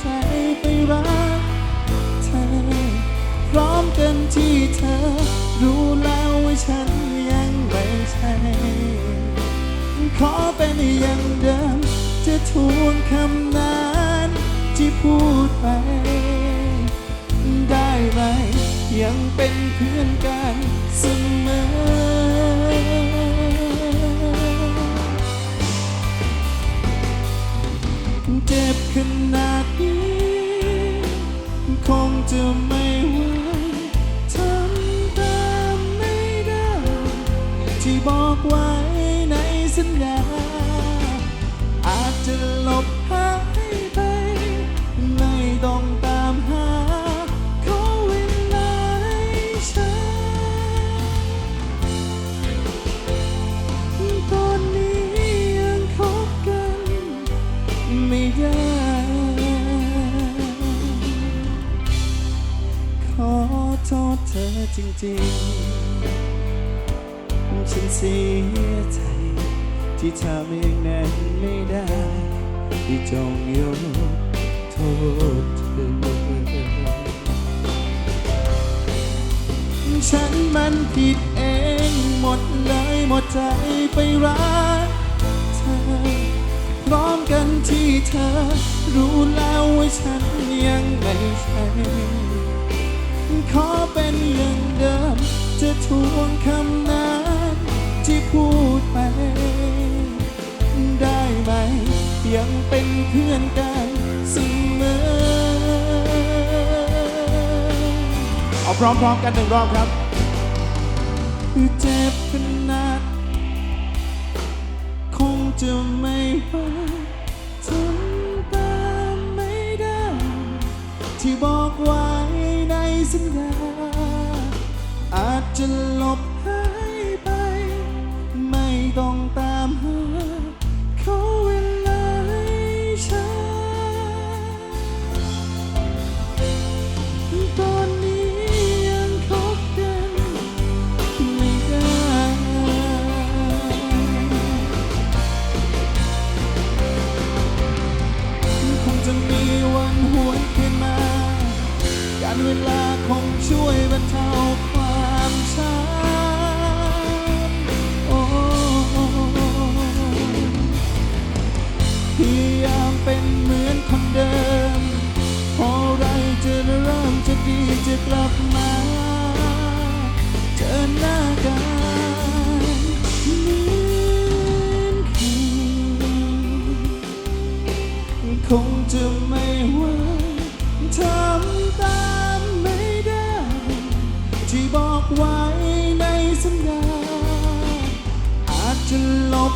ใจไปรักเธอ พร้อมกันที่เธอ รู้แล้วว่าฉันยังไม่ใช่ขอเป็นอย่างเดิม จะทวงคำนั้นที่พูดไป ได้ไหมยังเป็นเพื่อนกันเสมอ นี้คงจะไม่ไหวทำตามไม่ได้ ที่บอกไว้ในสัญญา อาจจะหลบหาย ขอโทษเธอจริงๆ ฉันเสียใจ ที่ทำอย่างนั้นไม่ได้ ที่จงยกโทษเธอ ฉันมันผิดเองหมดเลยหมดใจไปรักเธอ พร้อมกันที่เธอ รู้แล้วว่าฉันยังไม่ใช่ ขอเป็นอย่างเดิม จะทวงคำนั้นที่พูดไป ได้ไหม ยังเป็นเพื่อนกันเสมอ เอาพร้อมๆกันหนึ่งรอบครับเจ็บขนาด คงจะไม่ไหวทำตามไม่ได้ ที่บอกไว้ใน สัญญา อาจจะหลบหาย การเวลาคงช่วยบรรเทาความช้ำโอ้พยายามเป็นเหมือนคนเดิม พอไรจะเริ่มจะดีจะกลับมา เจอหน้ากันเหมือนเคยคงจะไม่ไหวท บอกไว้ในสัญญาอาจจะหลบ